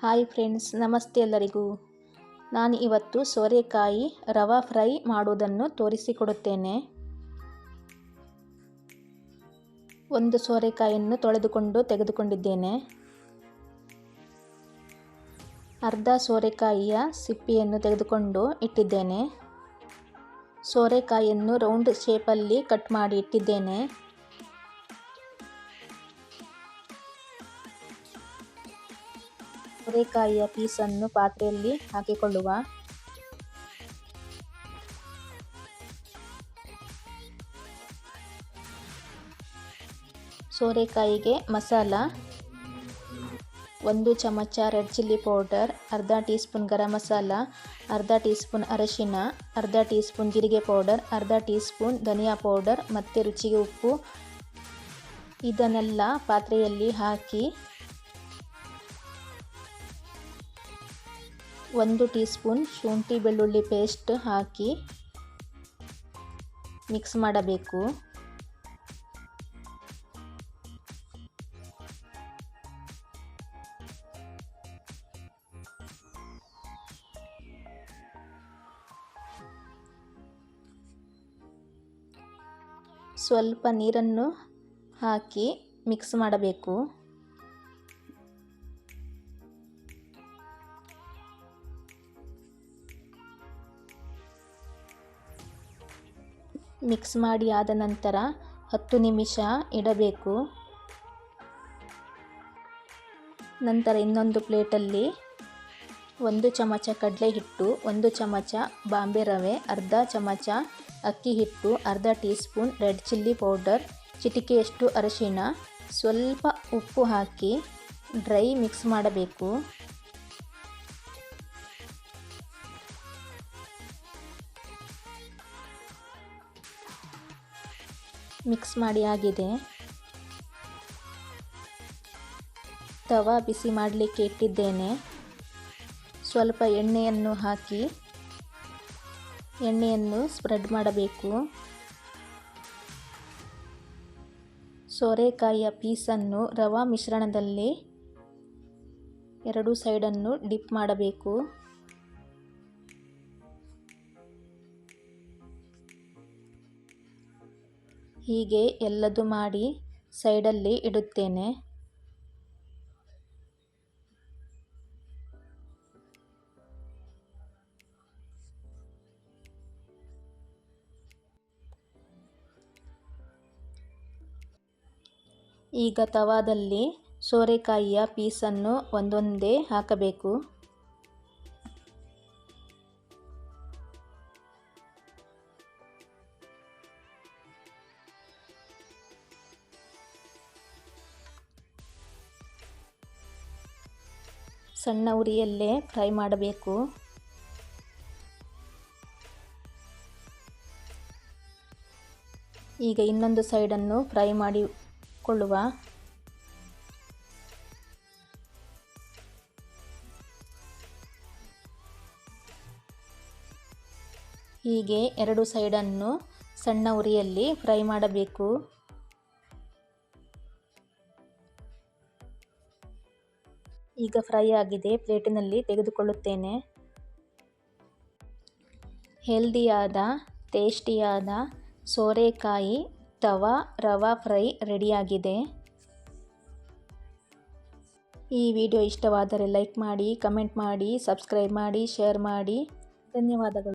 Hi friends, ನಮಸ್ತೆ ಎಲ್ಲರಿಗೂ. ನಾನು ಇವತ್ತು ಸೋರೆಕಾಯಿ ರವಾ ಫ್ರೈ ಮಾಡುವುದನ್ನು ತೋರಿಸಿಕೊಡುತ್ತೇನೆ. ಒಂದು ಸೋರೆಕಾಯಿಯನ್ನು ತೊಳೆದುಕೊಂಡು ತೆಗೆದುಕೊಂಡಿದ್ದೇನೆ. ಅರ್ಧ ಸೋರೆಕಾಯಿಯ ಸಿಪ್ಪಿಯನ್ನು ತೆಗೆದುಕೊಂಡು ಇಟ್ಟಿದ್ದೇನೆ. ಸೋರೆಕಾಯಿಯನ್ನು ರೌಂಡ್ ಶೇಪಲ್ಲಿ ಕಟ್ ಮಾಡಿ ಇಟ್ಟಿದ್ದೇನೆ. ಸೋರೆಕಾಯಿಯ ಪೀಸನ್ನು ಪಾತ್ರೆಯಲ್ಲಿ ಹಾಕಿಕೊಳ್ಳುವ. ಸೋರೆಕಾಯಿಗೆ ಮಸಾಲ, ಒಂದು ಚಮಚ ರೆಡ್ ಚಿಲ್ಲಿ ಪೌಡರ್, ಅರ್ಧ ಟೀ ಸ್ಪೂನ್ ಗರಂ ಮಸಾಲ, ಅರ್ಧ ಟೀ ಸ್ಪೂನ್ ಅರಶಿನ, ಅರ್ಧ ಟೀ ಸ್ಪೂನ್ ಜೀರಿಗೆ ಪೌಡರ್, ಅರ್ಧ ಟೀ ಸ್ಪೂನ್ ಧನಿಯಾ ಪೌಡರ್ ಮತ್ತು ರುಚಿಗೆ ಉಪ್ಪು. ಇದನ್ನೆಲ್ಲ ಪಾತ್ರೆಯಲ್ಲಿ ಹಾಕಿ ಒಂದು ಟೀ ಸ್ಪೂನ್ ಶುಂಠಿ ಬೆಳ್ಳುಳ್ಳಿ ಪೇಸ್ಟ್ ಹಾಕಿ ಮಿಕ್ಸ್ ಮಾಡಬೇಕು. ಸ್ವಲ್ಪ ನೀರನ್ನು ಹಾಕಿ ಮಿಕ್ಸ್ ಮಾಡಬೇಕು. ಮಿಕ್ಸ್ ಮಾಡಿ ಆದ ನಂತರ ಹತ್ತು ನಿಮಿಷ ಇಡಬೇಕು. ನಂತರ ಇನ್ನೊಂದು ಪ್ಲೇಟಲ್ಲಿ ಒಂದು ಚಮಚ ಕಡಲೆ ಹಿಟ್ಟು, ಒಂದು ಚಮಚ ಬಾಂಬೆ ರವೆ, ಅರ್ಧ ಚಮಚ ಅಕ್ಕಿ ಹಿಟ್ಟು, ಅರ್ಧ teaspoon red chilli powder, ಚಿಟಿಕೆಯಷ್ಟು ಅರಿಶಿಣ, ಸ್ವಲ್ಪ ಉಪ್ಪು ಹಾಕಿ ಡ್ರೈ ಮಿಕ್ಸ್ ಮಾಡಬೇಕು. ಮಿಕ್ಸ್ ಮಾಡಿ ಆಗಿದೆ. ತವಾ ಬಿಸಿ ಮಾಡಲಿಕ್ಕೆ ಇಟ್ಟಿದ್ದೇನೆ. ಸ್ವಲ್ಪ ಎಣ್ಣೆಯನ್ನು ಹಾಕಿ ಎಣ್ಣೆಯನ್ನು ಸ್ಪ್ರೆಡ್ ಮಾಡಬೇಕು. ಸೋರೆಕಾಯಿಯ ಪೀಸನ್ನು ರವಾ ಮಿಶ್ರಣದಲ್ಲಿ ಎರಡು ಸೈಡನ್ನು ಡಿಪ್ ಮಾಡಬೇಕು. ಹೀಗೆ ಎಲ್ಲದು ಮಾಡಿ ಸೈಡಲ್ಲಿ ಇಡುತ್ತೇನೆ. ಈಗ ತವಾದಲ್ಲಿ ಸೋರೆಕಾಯಿಯ ಪೀಸನ್ನು ಒಂದೊಂದೇ ಹಾಕಬೇಕು. ಸಣ್ಣ ಉರಿಯಲ್ಲೇ ಫ್ರೈ ಮಾಡಬೇಕು. ಈಗ ಇನ್ನೊಂದು ಸೈಡನ್ನು ಫ್ರೈ ಮಾಡಿಕೊಳ್ಳುವ. ಹೀಗೆ ಎರಡು ಸೈಡನ್ನು ಸಣ್ಣ ಉರಿಯಲ್ಲಿ ಫ್ರೈ ಮಾಡಬೇಕು. ಈಗ ಫ್ರೈ ಆಗಿದೆ, ಪ್ಲೇಟಿನಲ್ಲಿ ತೆಗೆದುಕೊಳ್ಳುತ್ತೇನೆ. ಹೆಲ್ದಿಯಾದ, ಟೇಸ್ಟಿಯಾದ ಸೋರೆಕಾಯಿ ತವಾ ರವಾ ಫ್ರೈ ರೆಡಿಯಾಗಿದೆ. ಈ ವಿಡಿಯೋ ಇಷ್ಟವಾದರೆ ಲೈಕ್ ಮಾಡಿ, ಕಮೆಂಟ್ ಮಾಡಿ, ಸಬ್ಸ್ಕ್ರೈಬ್ ಮಾಡಿ, ಶೇರ್ ಮಾಡಿ. ಧನ್ಯವಾದಗಳು.